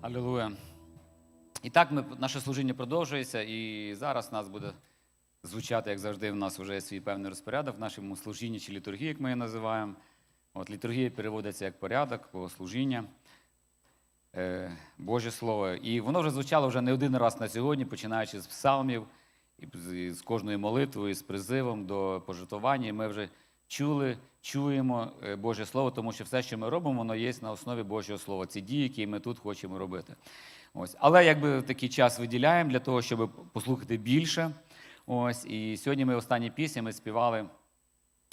Алілуя. І так ми, наше служіння продовжується, і зараз нас буде звучати, як завжди, в нас вже є свій певний розпорядок в нашому служінні чи літургії, як ми її називаємо. От літургія переводиться як порядок, богослужіння, е, Боже Слово. І воно вже звучало вже не один раз на сьогодні, починаючи з псалмів, і з- з кожною молитвою, з призивом до пожертвування. І Ми вже чули, чуємо е, Боже Слово, тому що все, що ми робимо, воно є на основі Божого Слова. Ці дії, які ми тут хочемо робити. Ось. Але якби такий час виділяємо для того, щоб послухати більше. Ось. І сьогодні ми останні пісні ми співали,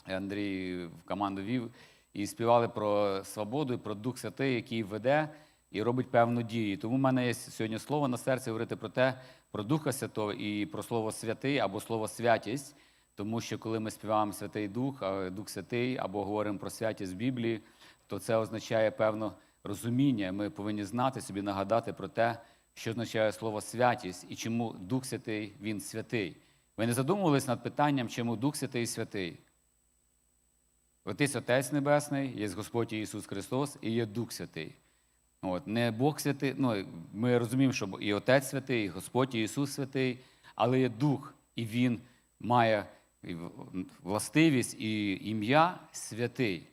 Андрій в команду вів, і співали про свободу, і про Дух Святий, який веде і робить певну дію. Тому в мене є сьогодні слово на серці говорити про те, про Духа Святого і про слово святий або слово святість. Тому що коли ми співаємо Святий Дух, Дух Святий, або говоримо про святість в Біблії, то це означає певне розуміння. Ми повинні знати собі, нагадати про те, що означає слово святість і чому Дух Святий Він святий. Ви не задумувались над питанням, чому Дух Святий святий? Отець Отець Небесний, є Господь Ісус Христос і є Дух Святий. От, не Бог святий, ну, ми розуміємо, що і Отець святий, і Господь Ісус святий, але є Дух, і Він має властивість і ім'я святий.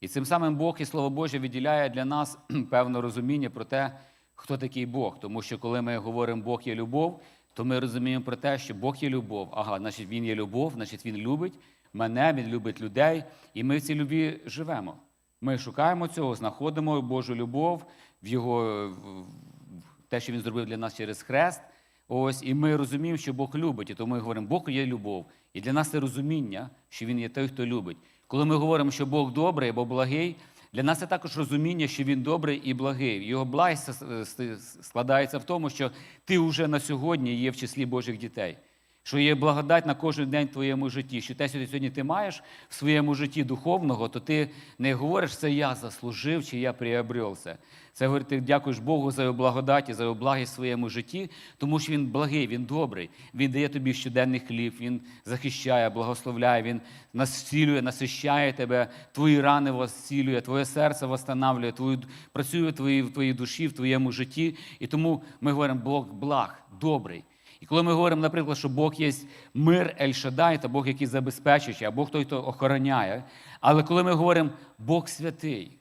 І цим самим Бог і Слово Боже відділяє для нас певне розуміння про те, хто такий Бог. Тому що коли ми говоримо Бог є любов, то ми розуміємо про те, що Бог є любов. Ага, значить, Він є любов, значить, Він любить мене, Він любить людей, і ми в цій любві живемо. Ми шукаємо цього, знаходимо Божу любов в Його те, що Він зробив для нас через хрест. Ось, і ми розуміємо, що Бог любить, і тому ми говоримо, Бог є любов. І для нас це розуміння, що Він є той, хто любить. Коли ми говоримо, що Бог добрий або благий, для нас це також розуміння, що Він добрий і благий. Його благість с- с- складається в тому, що ти вже на сьогодні є в числі Божих дітей. Що є благодать на кожен день в твоєму житті, що те, що ти сьогодні ти маєш в своєму житті духовного, то ти не говориш, це я заслужив чи я приобрел це. Це говорить, ти дякуєш Богу за його благодать і за його благість в своєму житті, тому що він благий, він добрий. Він дає тобі щоденний хліб, він захищає, благословляє, він насилює, насищає тебе, твої рани восцілює, твоє серце восстанавлює, твою, працює в твоїй душі, в твоєму житті. І тому ми говоримо, Бог благ, добрий. І коли ми говоримо, наприклад, що Бог є мир Ель-Шадай, то Бог, який забезпечує, а Бог той, хто охороняє. Але коли ми говоримо Бог святий,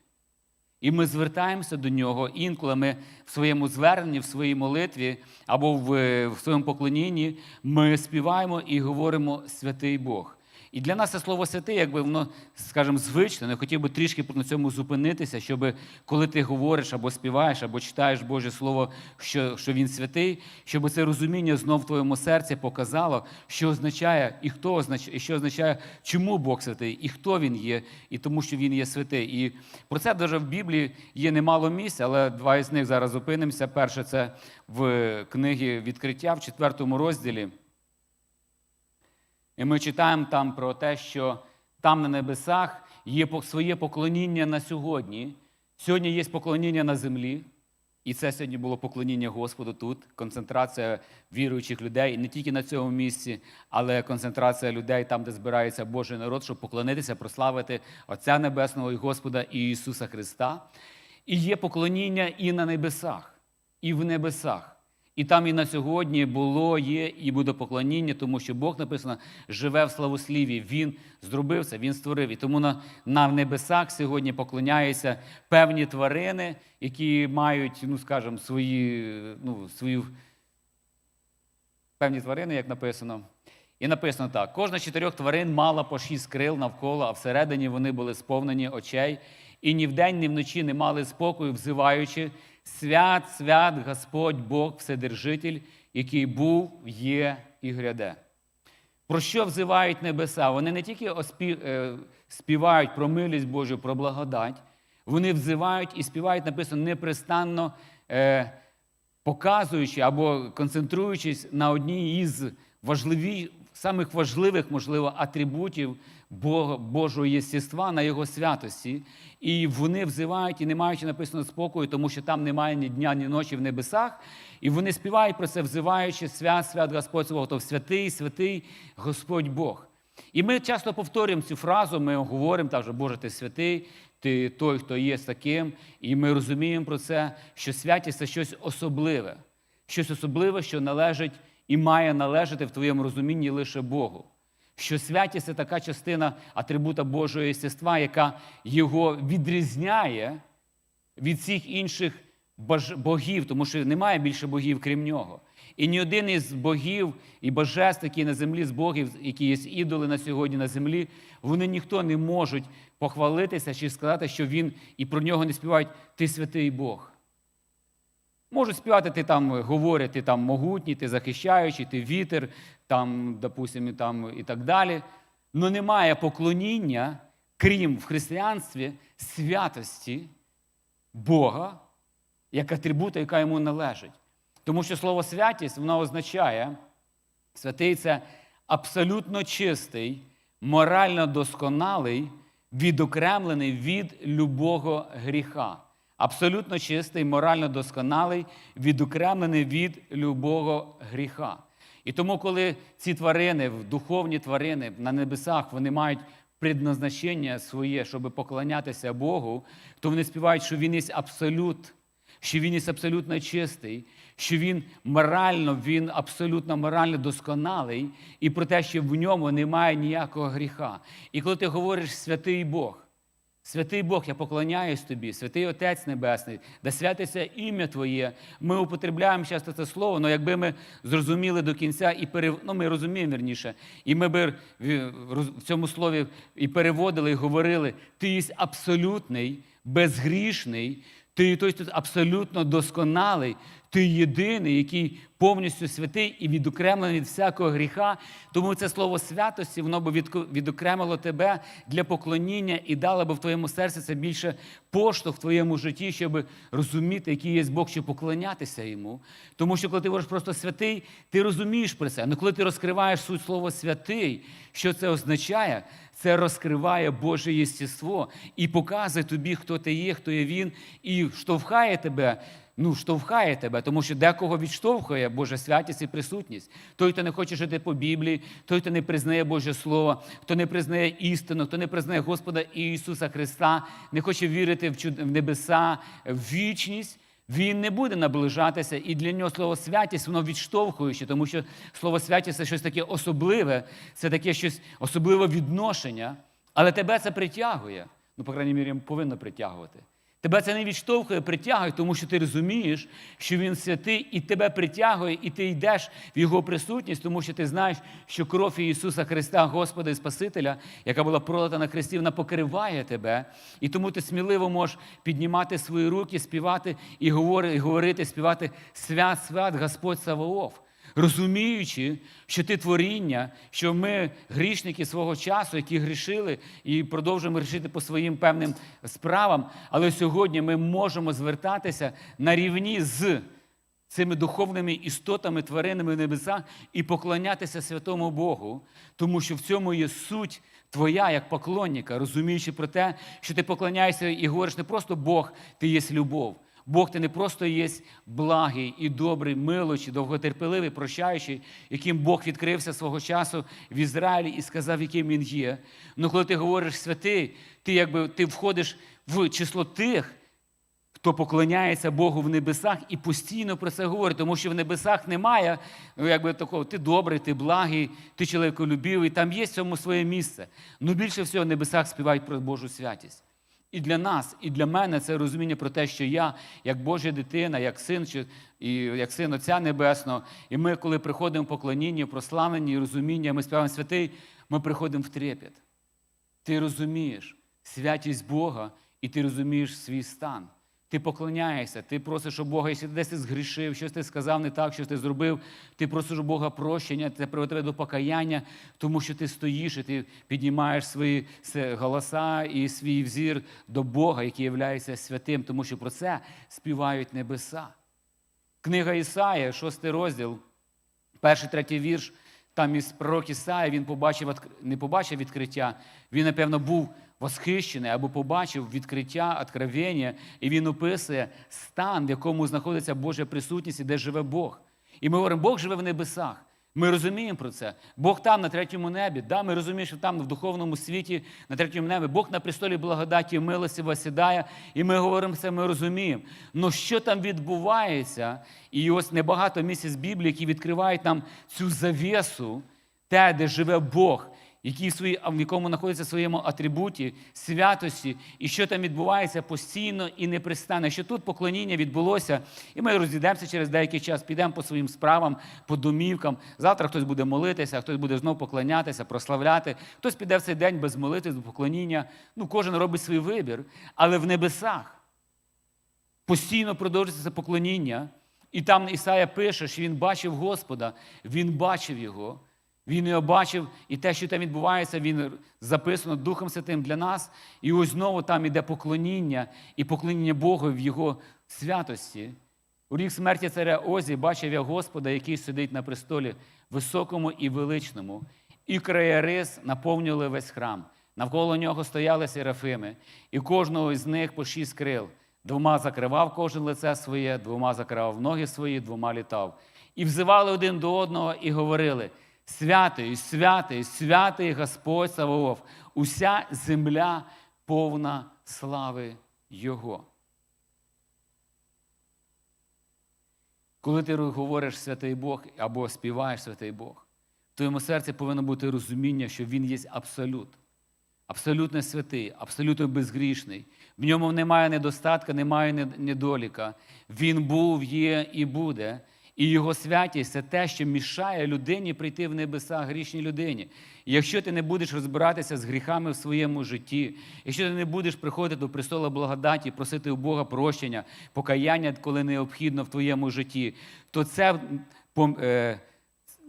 і ми звертаємося до нього, інколи ми в своєму зверненні, в своїй молитві або в, в своєму поклонінні ми співаємо і говоримо святий Бог. І для нас це слово святий, якби воно, скажімо, звичне. Я хотів би трішки на цьому зупинитися, щоб коли ти говориш або співаєш, або читаєш Боже Слово, що, що Він святий, щоб це розуміння знов в твоєму серці показало, що означає і хто означає, і що означає, чому Бог святий, і хто він є, і тому, що він є святий. І про це навіть в Біблії є немало місць, але два із них зараз зупинимося. Перше це в книгі відкриття в четвертому розділі. І ми читаємо там про те, що там на небесах є своє поклоніння на сьогодні. Сьогодні є поклоніння на землі. І це сьогодні було поклоніння Господу тут, концентрація віруючих людей, і не тільки на цьому місці, але концентрація людей там, де збирається Божий народ, щоб поклонитися, прославити Отця Небесного і Господа і Ісуса Христа. І є поклоніння і на небесах, і в небесах. І там і на сьогодні було, є і буде поклоніння, тому що Бог написано живе в славосліві. Він зробив це, Він створив. І тому на, на небесах сьогодні поклоняються певні тварини, які мають, ну скажімо, свої, ну, свою певні тварини, як написано. І написано так: кожна з чотирьох тварин мала по шість крил навколо, а всередині вони були сповнені очей, і ні вдень, ні вночі не мали спокою, взиваючи свят, свят Господь Бог, Вседержитель, який був, є і гряде. Про що взивають небеса? Вони не тільки е, співають про милість Божу, про благодать, вони взивають і співають, написано, непрестанно е, показуючи або концентруючись на одній із важливі, самих важливих, можливо, атрибутів Божого єстєства на Його святості. І вони взивають і не маючи написано спокою, тому що там немає ні дня, ні ночі в небесах. І вони співають про це, взиваючи свят, свят Господь Свого, то святий, святий Господь Бог. І ми часто повторюємо цю фразу, ми говоримо так, Боже, ти святий, ти той, хто є таким. І ми розуміємо про це, що святість це щось особливе, щось особливе, що належить і має належати в твоєму розумінні лише Богу. Що святість це така частина атрибута Божого єстества, яка його відрізняє від всіх інших богів, тому що немає більше богів, крім нього. І ні один із богів і божеств, які на землі з богів, які є ідоли на сьогодні на землі, вони ніхто не можуть похвалитися чи сказати, що він і про нього не співають Ти святий Бог. Можуть співати, ти там говорять, ти там могутній, ти захищаючий, ти вітер, там, допустимо, там, і так далі. Але немає поклоніння, крім в християнстві, святості Бога як атрибута, яка йому належить. Тому що слово святість воно означає, святий це абсолютно чистий, морально досконалий, відокремлений від любого гріха. Абсолютно чистий, морально досконалий, відокремлений від любого гріха. І тому, коли ці тварини, духовні тварини на небесах, вони мають предназначення своє, щоб поклонятися Богу, то вони співають, що Він є абсолют, що він є абсолютно чистий, що він морально, він абсолютно морально досконалий, і про те, що в ньому немає ніякого гріха. І коли ти говориш святий Бог, Святий Бог, я поклоняюсь тобі, святий Отець Небесний, да святиться ім'я Твоє. Ми употребляємо часто це слово, але якби ми зрозуміли до кінця і пере... ну, ми розуміємо вірніше, і ми б в в цьому слові і переводили, і говорили: ти є абсолютний, безгрішний, ти той, хто абсолютно досконалий, ти єдиний, який повністю святий і відокремлений від всякого гріха. Тому це слово святості, воно б відко- відокремило тебе для поклоніння і дало б в твоєму серці це більше поштовх в твоєму житті, щоб розуміти, який є Бог, щоб поклонятися йому. Тому що коли ти говориш просто святий, ти розумієш про це. Але коли ти розкриваєш суть слова святий, що це означає? Це розкриває Боже єстество і показує тобі, хто ти є, хто є він, і штовхає тебе. Ну, штовхає тебе, тому що декого відштовхує Божа святість і присутність. Той, хто не хоче жити по Біблії, той, хто не признає Боже Слово, хто не признає істину, хто не признає Господа Ісуса Христа, не хоче вірити в небеса, в вічність. Він не буде наближатися, і для нього слово святість воно відштовхуюче, тому що слово святість це щось таке особливе, це таке щось особливе відношення, але тебе це притягує. Ну, по крайній мірі, повинно притягувати. Тебе це не відштовхує, притягує, тому що ти розумієш, що він святий, і тебе притягує, і ти йдеш в його присутність, тому що ти знаєш, що кров Ісуса Христа, Господа і Спасителя, яка була пролита на хресті, вона покриває тебе. І тому ти сміливо можеш піднімати свої руки, співати і говорити, і говорити співати свят, свят, Господь Саваоф розуміючи, що ти творіння, що ми грішники свого часу, які грішили і продовжуємо грішити по своїм певним справам, але сьогодні ми можемо звертатися на рівні з цими духовними істотами, тваринами в небесах і поклонятися святому Богу, тому що в цьому є суть твоя як поклонника, розуміючи про те, що ти поклоняєшся і говориш не просто Бог, ти є любов. Бог ти не просто є благий і добрий, милочий, довготерпеливий, прощаючий, яким Бог відкрився свого часу в Ізраїлі і сказав, яким він є. Ну коли ти говориш святий, ти якби ти входиш в число тих, хто поклоняється Богу в небесах і постійно про це говорить, тому що в небесах немає ну, якби такого, ти добрий, ти благий, ти чоловіколюбивий, там є в цьому своє місце. Ну більше всього в небесах співають про Божу святість. І для нас, і для мене це розуміння про те, що я, як Божа дитина, як син, чи, і як син Отця Небесного, і ми, коли приходимо в поклоніння, прославлення і розуміння, ми співаємо святий, ми приходимо в трепет. Ти розумієш святість Бога, і ти розумієш свій стан. Ти поклоняєшся, ти просиш у Бога, якщо ти десь згрішив, щось ти сказав не так, щось ти зробив, ти просиш у Бога прощення, це приведе тебе до покаяння, тому що ти стоїш і ти піднімаєш свої голоса і свій взір до Бога, який є святим, тому що про це співають небеса. Книга Ісаїя, шостий розділ, перший третій вірш. Там із пророк Ісаїя він побачив не побачив відкриття, він, напевно, був восхищений або побачив відкриття, откровення, і він описує стан, в якому знаходиться Божа присутність і де живе Бог. І ми говоримо, Бог живе в небесах. Ми розуміємо про це. Бог там на третьому небі. Да, ми розуміємо, що там в духовному світі, на третьому небі, Бог на престолі благодаті милості восідає, і ми говоримо це, ми розуміємо. Но що там відбувається, і ось небагато місць Біблії, які відкривають нам цю завісу, те, де живе Бог, який в, свої, в якому знаходиться в своєму атрибуті, святості, і що там відбувається постійно і непрестанно. Що тут поклоніння відбулося, і ми розійдемося через деякий час, підемо по своїм справам, по домівкам. Завтра хтось буде молитися, хтось буде знов поклонятися, прославляти. Хтось піде в цей день без молитви, без поклоніння. Ну, кожен робить свій вибір, але в небесах постійно продовжується це поклоніння. І там Ісая пише, що він бачив Господа, він бачив його. Він його бачив, і те, що там відбувається, він записано Духом Святим для нас. І ось знову там іде поклоніння і поклоніння Богу в Його святості. У рік смерті царя Озі бачив я Господа, який сидить на престолі, високому і величному, і краєрис наповнювали весь храм. Навколо нього стояли серафими, і кожного із них по шість крил. Двома закривав кожен лице своє, двома закривав ноги свої, двома літав. І взивали один до одного і говорили: Святий, святий, святий Господь Саваоф, уся земля повна слави Його. Коли ти говориш святий Бог або співаєш святий Бог, в твоєму серці повинно бути розуміння, що Він є абсолют. Абсолютно святий, абсолютно безгрішний. В ньому немає недостатка, немає недоліка. Він був, є і буде. І його святість це те, що мішає людині прийти в небеса, грішній людині. І якщо ти не будеш розбиратися з гріхами в своєму житті, якщо ти не будеш приходити до престола благодаті, просити у Бога прощення, покаяння, коли необхідно в твоєму житті, то це е,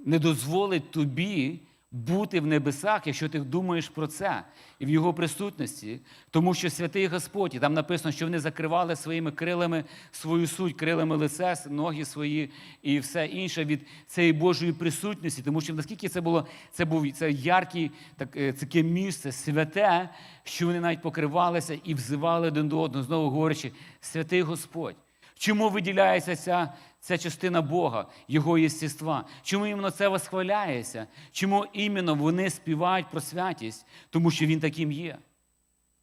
не дозволить тобі бути в небесах, якщо ти думаєш про це і в його присутності, тому що святий Господь, і там написано, що вони закривали своїми крилами свою суть, крилами лице, ноги свої і все інше від цієї Божої присутності, тому що наскільки це було, це був це яркий так, е, таке місце, святе, що вони навіть покривалися і взивали один до одного, знову говорячи, святий Господь. Чому виділяється ця ця частина Бога, Його єстіства? Чому іменно це восхваляється? Чому іменно вони співають про святість? Тому що Він таким є.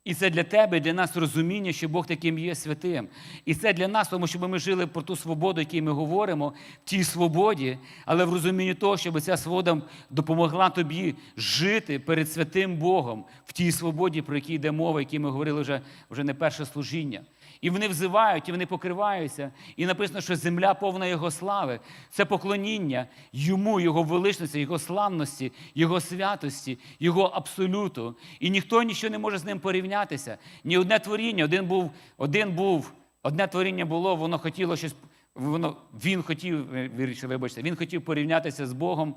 І це для тебе, для нас розуміння, що Бог таким є святим. І це для нас, тому щоб ми жили про ту свободу, яку ми говоримо, в тій свободі, але в розумінні того, щоб ця свобода допомогла тобі жити перед святим Богом в тій свободі, про якій йде мова, які ми говорили вже, вже не перше служіння. І вони взивають, і вони покриваються. І написано, що земля повна Його слави. Це поклоніння йому, Його величності, Його славності, Його святості, Його абсолюту. І ніхто нічого не може з ним порівнятися. Ні одне творіння, один був, один був, одне творіння було, воно хотіло щось, воно, він хотів, вірніше, вибачте, він хотів порівнятися з Богом.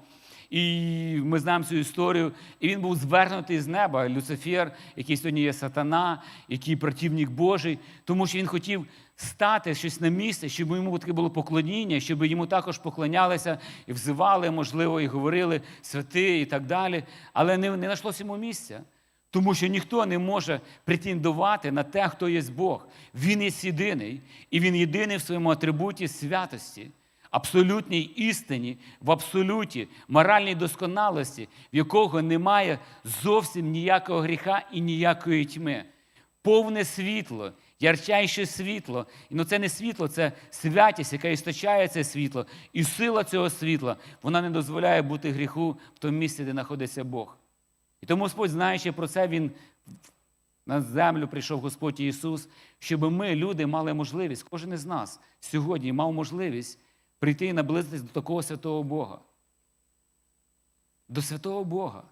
І ми знаємо цю історію. І він був звернутий з неба. Люцифер, який сьогодні є сатана, який противник Божий, тому що він хотів стати щось на місце, щоб йому таке було поклоніння, щоб йому також поклонялися і взивали, можливо, і говорили святи і так далі. Але не, не знайшлося йому місця. Тому що ніхто не може претендувати на те, хто є Бог. Він є єдиний, і він єдиний в своєму атрибуті святості абсолютній істині, в абсолюті, моральній досконалості, в якого немає зовсім ніякого гріха і ніякої тьми. Повне світло, ярчайше світло. І ну це не світло, це святість, яка істочає це світло. І сила цього світла вона не дозволяє бути гріху в тому місці, де знаходиться Бог. І тому Господь, знаючи про це, Він на землю прийшов Господь Ісус, щоб ми, люди, мали можливість, кожен із нас сьогодні мав можливість прийти і наблизитись до такого святого Бога. До святого Бога.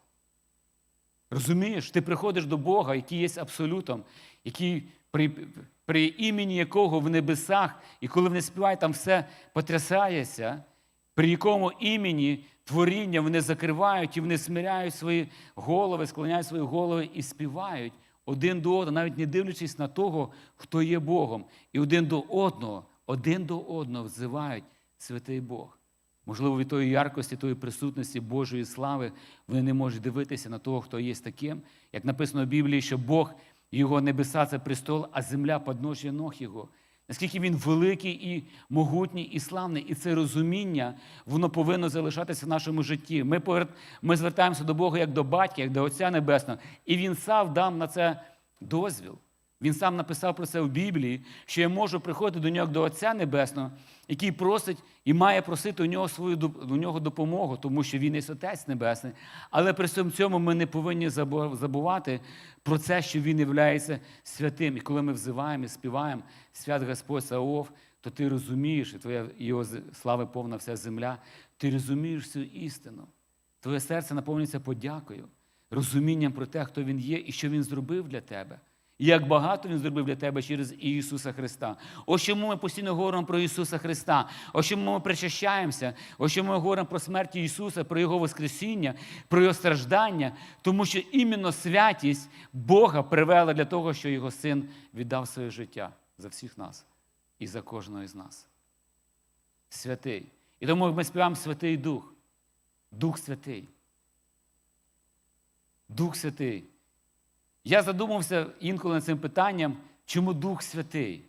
Розумієш, ти приходиш до Бога, який є абсолютом, який при при імені якого в небесах, і коли вони співають, там все потрясається, при якому імені творіння вони закривають і вони смиряють свої голови, склоняють свої голови і співають один до одного, навіть не дивлячись на того, хто є Богом. І один до одного, один до одного взивають святий Бог. Можливо, від тої яркості, тої присутності Божої слави вони не можуть дивитися на того, хто є таким. Як написано в Біблії, що Бог, його небеса це престол, а земля подножжя ног Його. наскільки він великий і могутній, і славний. І це розуміння, воно повинно залишатися в нашому житті. Ми, повер... ми звертаємося до Бога як до батька, як до Отця Небесного. І Він сам дав на це дозвіл. Він сам написав про це в Біблії, що я можу приходити до нього до Отця Небесного, який просить і має просити у нього свою у нього допомогу, тому що він є Отець Небесний. Але при цьому ми не повинні забувати про це, що він є святим. І коли ми взиваємо і співаємо свят Господь Саов, то ти розумієш, і твоя його слави повна вся земля, ти розумієш цю істину. Твоє серце наповнюється подякою, розумінням про те, хто він є і що він зробив для тебе. І як багато він зробив для тебе через Ісуса Христа. Ось чому ми постійно говоримо про Ісуса Христа. Ось чому ми причащаємося, ось чому ми говоримо про смерть Ісуса, про Його Воскресіння, про Його страждання, тому що іменно святість Бога привела для того, що Його Син віддав своє життя за всіх нас і за кожного із нас. Святий. І тому ми співаємо Святий Дух. Дух Святий. Дух Святий. Я задумався інколи над цим питанням, чому Дух Святий.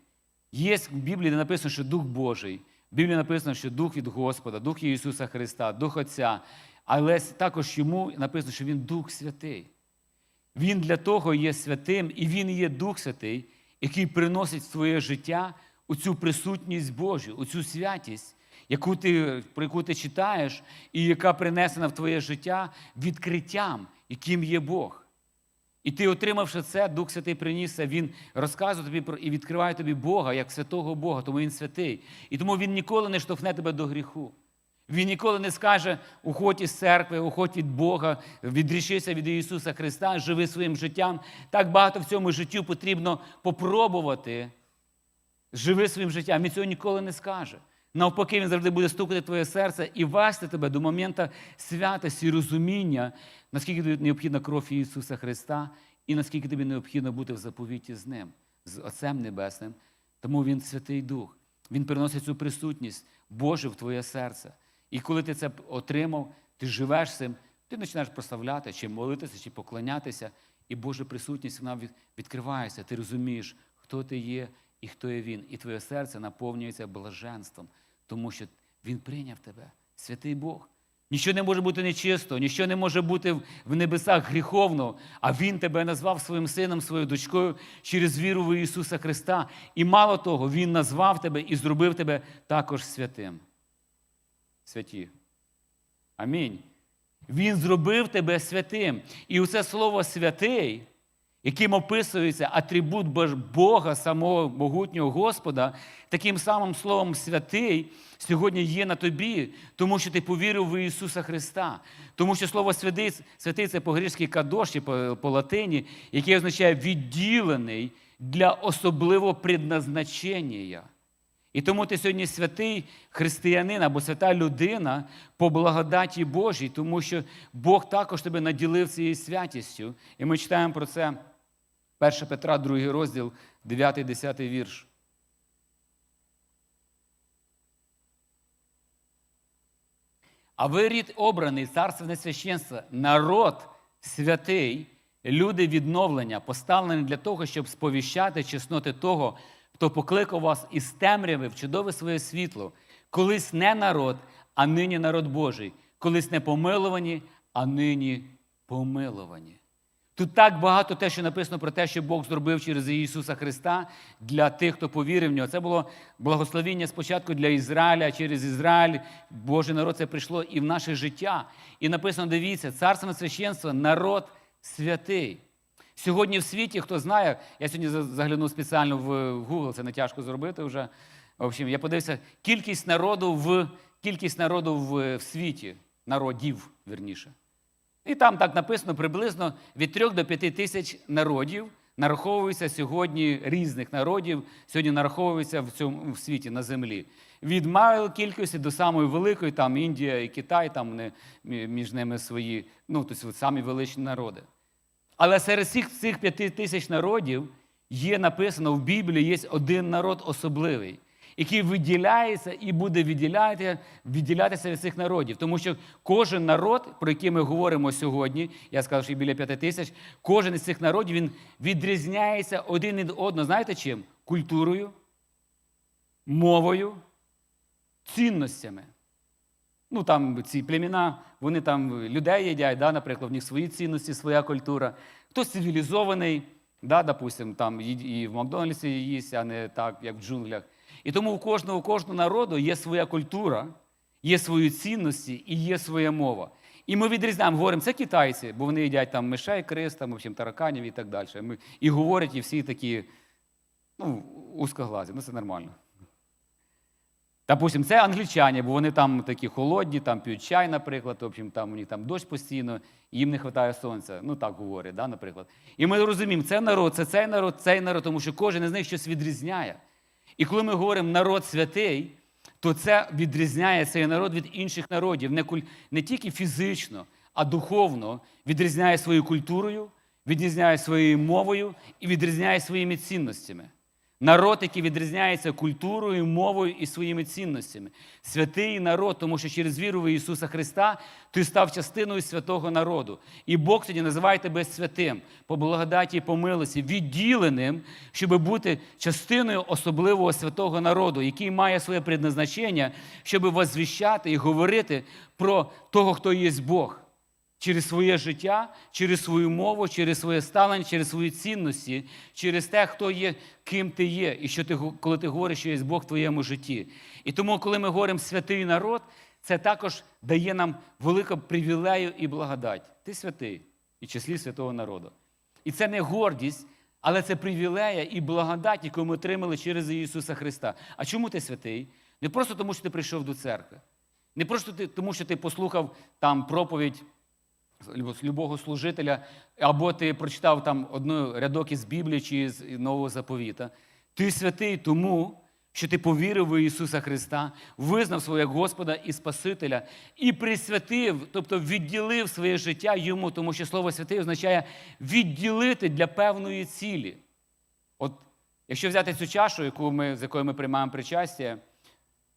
Є в Біблії, де написано, що Дух Божий. В Біблії написано, що Дух від Господа, Дух Ісуса Христа, Дух Отця. Але також йому написано, що Він Дух Святий. Він для того є святим, і Він є Дух Святий, який приносить своє життя у цю присутність Божу, у цю святість, яку ти, про яку ти читаєш, і яка принесена в твоє життя відкриттям, яким є Бог. І ти, отримавши це, Дух Святий приніс це, Він розказує тобі про і відкриває тобі Бога як святого Бога, тому Він святий. І тому Він ніколи не штовхне тебе до гріху. Він ніколи не скаже, уходь із церкви, уходь від Бога, відрішися від Ісуса Христа, живи своїм життям. Так багато в цьому життю потрібно попробувати. Живи своїм життям. Він цього ніколи не скаже. Навпаки, він завжди буде стукати твоє серце і вести тебе до моменту святості, розуміння, наскільки тобі необхідна кров Ісуса Христа, і наскільки тобі необхідно бути в заповіті з Ним, з Отцем Небесним. Тому Він Святий Дух. Він приносить цю присутність Божу в твоє серце. І коли ти це отримав, ти живеш цим, ти починаєш прославляти, чи молитися, чи поклонятися, і Божа присутність вона від- відкривається. Ти розумієш, хто ти є і хто є він. І твоє серце наповнюється блаженством, тому що Він прийняв тебе, святий Бог. Нічого не може бути нечисто, нічого не може бути в- в небесах гріховно, а Він тебе назвав своїм сином, своєю дочкою через віру в Ісуса Христа. І мало того, Він назвав тебе і зробив тебе також святим. Святі. Амінь. Він зробив тебе святим. І оце слово святий, яким описується атрибут Бога, самого могутнього Господа, таким самим словом святий сьогодні є на тобі, тому що ти повірив в Ісуса Христа. Тому що слово святий, святий це по-грецьки кадош, чи по, по латині, яке означає відділений для особливого предназначення. І тому ти сьогодні святий християнин або свята людина по благодаті Божій, тому що Бог також тебе наділив цією святістю. І ми читаємо про це 1 Петра, 2 розділ, 9-10 вірш. А ви рід обраний, царственне священство, народ святий, люди відновлення, поставлені для того, щоб сповіщати чесноти того, хто покликав вас із темряви в чудове своє світло, колись не народ, а нині народ Божий, колись не помилувані, а нині помилувані. Тут так багато те, що написано про те, що Бог зробив через Ісуса Христа для тих, хто повірив в нього. Це було благословіння спочатку для Ізраїля, через Ізраїль Божий народ це прийшло і в наше життя. І написано: дивіться, царство священство, народ святий. Сьогодні в світі, хто знає, я сьогодні заглянув спеціально в Google, це не тяжко зробити вже. В общем, я подивився кількість народу в кількість народу в, в світі, народів, верніше. І там так написано приблизно від 3 до 5 тисяч народів нараховується сьогодні різних народів, сьогодні нараховується в цьому в світі на землі. Від малої кількості до самої великої, там Індія і Китай, там вони між ними свої, ну тобто самі величні народи. Але серед всіх цих п'яти тисяч народів є написано в Біблії є один народ особливий, який виділяється і буде відділяти, відділятися від цих народів. Тому що кожен народ, про який ми говоримо сьогодні, я сказав, що біля п'яти тисяч, кожен із цих народів він відрізняється один від одного. Знаєте чим? Культурою, мовою, цінностями. Ну, там ці племена, вони там людей їдять, да, наприклад, в них свої цінності, своя культура. Хтось цивілізований, да, допустим, там і в Макдональдсі їсть, а не так, як в джунглях. І тому у кожного, у кожного народу є своя культура, є свої цінності і є своя мова. І ми відрізняємо, говоримо, це китайці, бо вони їдять там мишей, крис, там, в общем, тараканів і так далі. Ми, і говорять, і всі такі, ну, узкоглазі, ну це нормально. Допустим, це англічані, бо вони там такі холодні, там п'ють чай, наприклад, в общем, там у них там дощ постійно, їм не вистачає сонця. Ну так говорять, да, наприклад. І ми розуміємо, це народ, це цей народ, цей народ, тому що кожен із них щось відрізняє. І коли ми говоримо народ святий, то це відрізняє цей народ від інших народів, не, куль... не тільки фізично, а духовно відрізняє своєю культурою, відрізняє своєю мовою і відрізняє своїми цінностями. Народ, який відрізняється культурою, мовою і своїми цінностями. Святий народ, тому що через віру в Ісуса Христа ти став частиною святого народу. І Бог тоді називає тебе святим, по благодаті і по милості, відділеним, щоб бути частиною особливого святого народу, який має своє предназначення, щоб возвіщати і говорити про того, хто є Бог через своє життя, через свою мову, через своє ставлення, через свої цінності, через те, хто є, ким ти є, і що ти, коли ти говориш, що є Бог в твоєму житті. І тому, коли ми говоримо святий народ, це також дає нам велику привілею і благодать. Ти святий і числі святого народу. І це не гордість, але це привілея і благодать, яку ми отримали через Ісуса Христа. А чому ти святий? Не просто тому, що ти прийшов до церкви, не просто тому, що ти послухав там проповідь любого служителя, або ти прочитав там одну рядок із Біблії чи з Нового заповіта. Ти святий тому, що ти повірив в Ісуса Христа, визнав як Господа і Спасителя і присвятив, тобто відділив своє життя йому, тому що слово святий означає відділити для певної цілі. От якщо взяти цю чашу, яку ми, з якою ми приймаємо причастя,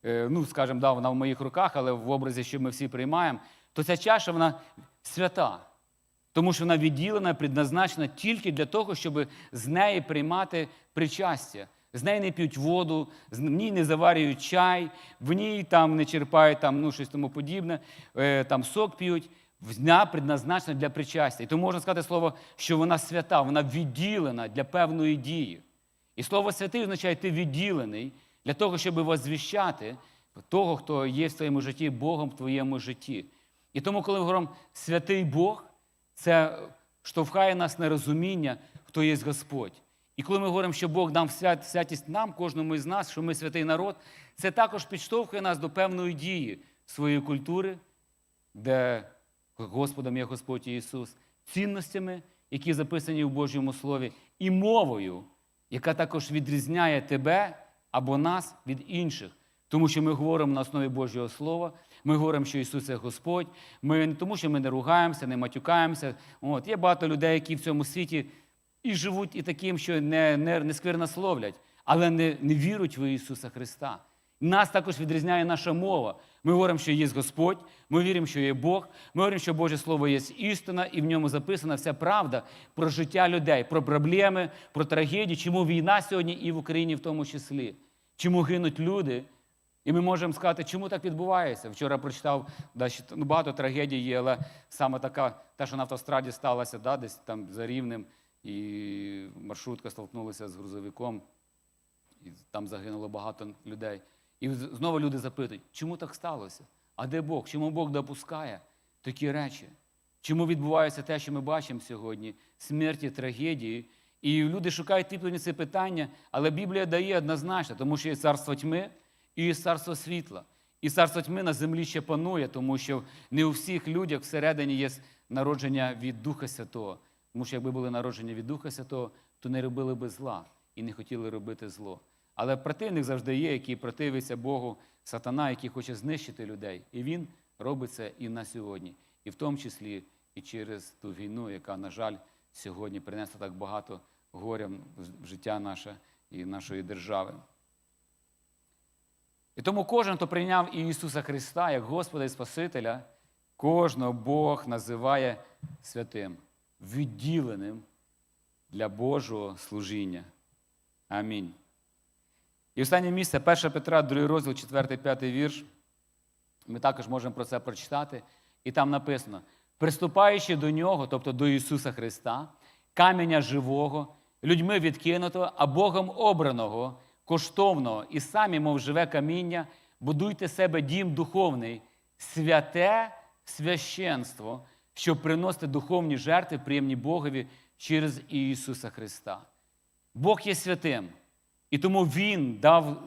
е, ну, скажімо, да, вона в моїх руках, але в образі, що ми всі приймаємо, то ця чаша вона свята. Тому що вона відділена, предназначена тільки для того, щоб з неї приймати причастя. З неї не п'ють воду, в ній не заварюють чай, в ній там не черпають там, ну, щось тому подібне, е, там сок п'ють. Вона предназначена для причастя. І тому можна сказати слово, що вона свята, вона відділена для певної дії. І слово святий означає ти відділений для того, щоб возвіщати того, хто є в твоєму житті, Богом в твоєму житті. І тому, коли ми говоримо святий Бог, це штовхає нас на розуміння, хто є Господь. І коли ми говоримо, що Бог дав свят- святість нам, кожному із нас, що ми святий народ, це також підштовхує нас до певної дії своєї культури, де Господом є Господь Ісус, цінностями, які записані в Божому Слові, і мовою, яка також відрізняє тебе або нас від інших. Тому що ми говоримо на основі Божого Слова, ми говоримо, що Ісус це Господь. Ми не тому, що ми не ругаємося, не матюкаємося. От, є багато людей, які в цьому світі і живуть і таким, що не, не, не сквернословлять, але не, не вірують в Ісуса Христа. Нас також відрізняє наша мова. Ми говоримо, що є Господь, ми віримо, що є Бог, ми говоримо, що Боже Слово є істина, і в ньому записана вся правда про життя людей, про проблеми, про трагедії, чому війна сьогодні і в Україні в тому числі, чому гинуть люди. І ми можемо сказати, чому так відбувається. Вчора прочитав, ну, багато трагедій є, але саме така, та, що на автостраді сталася, да, десь там за рівнем, і маршрутка столкнулася з грузовиком, і там загинуло багато людей. І знову люди запитують, чому так сталося? А де Бог? Чому Бог допускає такі речі? Чому відбувається те, що ми бачимо сьогодні? Смерті, трагедії. І люди шукають відповіді це питання, але Біблія дає однозначно, тому що є царство тьми і царство світла. І царство тьми на землі ще панує, тому що не у всіх людях всередині є народження від Духа Святого. Тому що якби були народження від Духа Святого, то не робили би зла і не хотіли робити зло. Але противник завжди є, який противиться Богу, сатана, який хоче знищити людей. І він робить це і на сьогодні, і в тому числі і через ту війну, яка, на жаль, сьогодні принесла так багато горя в життя наше і нашої держави. І тому кожен, хто прийняв Ісуса Христа як Господа і Спасителя, кожного Бог називає святим, відділеним для Божого служіння. Амінь. І останнє місце 1 Петра, 2 розділ, 4-5 вірш. Ми також можемо про це прочитати. І там написано: приступаючи до нього, тобто до Ісуса Христа, каменя живого, людьми відкинутого, а Богом обраного, коштовного, і самі, мов живе каміння, будуйте себе дім духовний, святе священство, щоб приносити духовні жертви, приємні Богові через Ісуса Христа. Бог є святим, і тому Він дав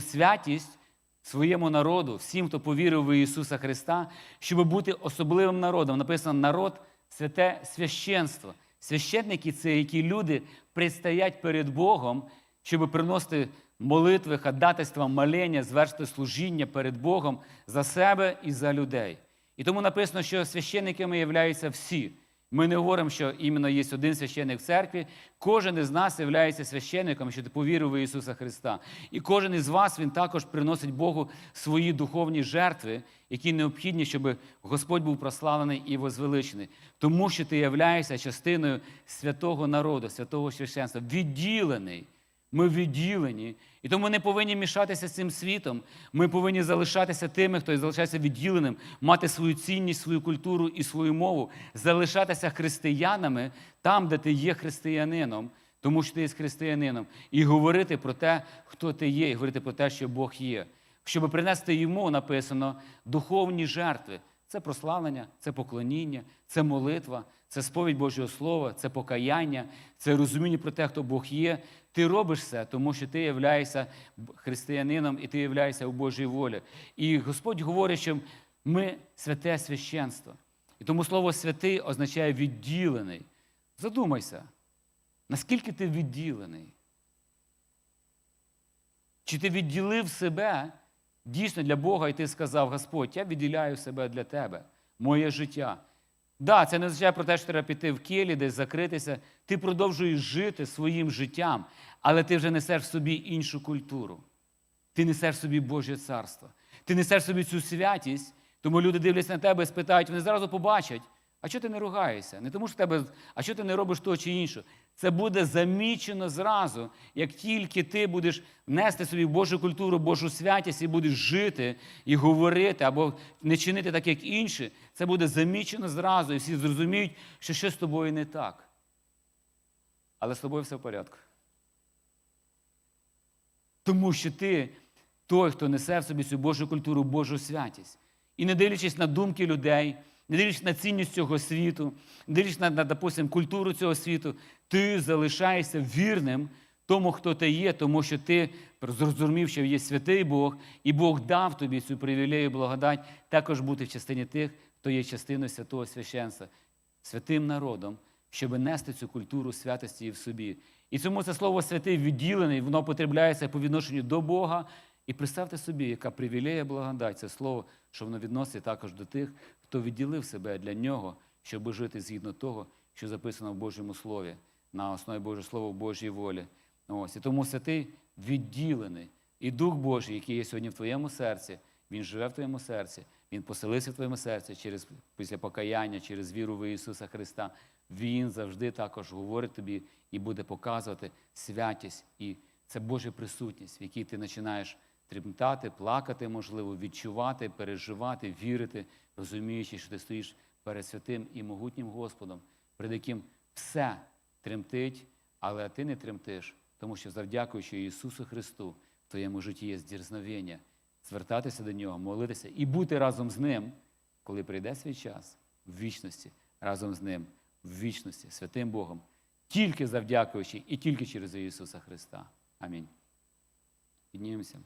святість своєму народу, всім, хто повірив в Ісуса Христа, щоб бути особливим народом. Написано народ святе священство. Священники це які люди предстоять перед Богом, щоб приносити молитви, ходатайства, молення, звершити служіння перед Богом за себе і за людей. І тому написано, що священниками являються всі. Ми не говоримо, що іменно є один священник в церкві. Кожен із нас є священником, що ти повірив в Ісуса Христа. І кожен із вас він також приносить Богу свої духовні жертви, які необхідні, щоб Господь був прославлений і возвеличений. Тому що ти являєшся частиною святого народу, святого священства, відділений. Ми відділені. І тому не повинні мішатися з цим світом. Ми повинні залишатися тими, хто залишається відділеним, мати свою цінність, свою культуру і свою мову, залишатися християнами там, де ти є християнином, тому що ти є християнином, і говорити про те, хто ти є, і говорити про те, що Бог є. Щоб принести йому написано духовні жертви. Це прославлення, це поклоніння, це молитва, це сповідь Божого Слова, це покаяння, це розуміння про те, хто Бог є. Ти робиш це, тому що ти являєшся християнином і ти являєшся у Божій волі. І Господь говорить, що ми святе священство. І тому слово святий означає відділений. Задумайся, наскільки ти відділений? Чи ти відділив себе дійсно для Бога, і ти сказав, Господь, я відділяю себе для тебе, моє життя. Да, це не означає про те, що треба піти в келі, десь закритися. Ти продовжуєш жити своїм життям, але ти вже несеш в собі іншу культуру. Ти несеш в собі Боже царство. Ти несеш в собі цю святість, тому люди дивляться на тебе і спитають, вони зразу побачать, а чого ти не ругаєшся? Не тому що тебе, а що ти не робиш того чи іншого? Це буде замічено зразу, як тільки ти будеш нести собі Божу культуру, Божу святість і будеш жити і говорити, або не чинити так, як інші, це буде замічено зразу, і всі зрозуміють, що щось з тобою не так. Але з тобою все в порядку. Тому що ти той, хто несе в собі цю Божу культуру, Божу святість. І не дивлячись на думки людей, не дивлячись на цінність цього світу, не дивлячись на, на допустим, культуру цього світу, ти залишаєшся вірним тому, хто ти є, тому що ти зрозумів, що є святий Бог, і Бог дав тобі цю привілею, благодать також бути в частині тих, хто є частиною святого священства, святим народом, щоб нести цю культуру святості в собі. І цьому це слово святий відділений, воно потребляється по відношенню до Бога. І представте собі, яка привілея благодать, це слово, що воно відносить також до тих, хто відділив себе для нього, щоб жити згідно того, що записано в Божому Слові, на основі Божого Слова в Божій волі. Ось. І тому святий відділений. І Дух Божий, який є сьогодні в твоєму серці, він живе в твоєму серці, він поселився в твоєму серці через після покаяння, через віру в Ісуса Христа. Він завжди також говорить тобі і буде показувати святість. І це Божа присутність, в якій ти починаєш тремтати, плакати, можливо, відчувати, переживати, вірити, розуміючи, що ти стоїш перед святим і могутнім Господом, перед яким все тремтить, але ти не тремтиш, тому що, завдякуючи Ісусу Христу, в твоєму житті є здірзновення, звертатися до Нього, молитися і бути разом з Ним, коли прийде свій час в вічності, разом з Ним, в вічності, святим Богом, тільки завдякуючи і тільки через Ісуса Христа. Амінь. Піднімемося.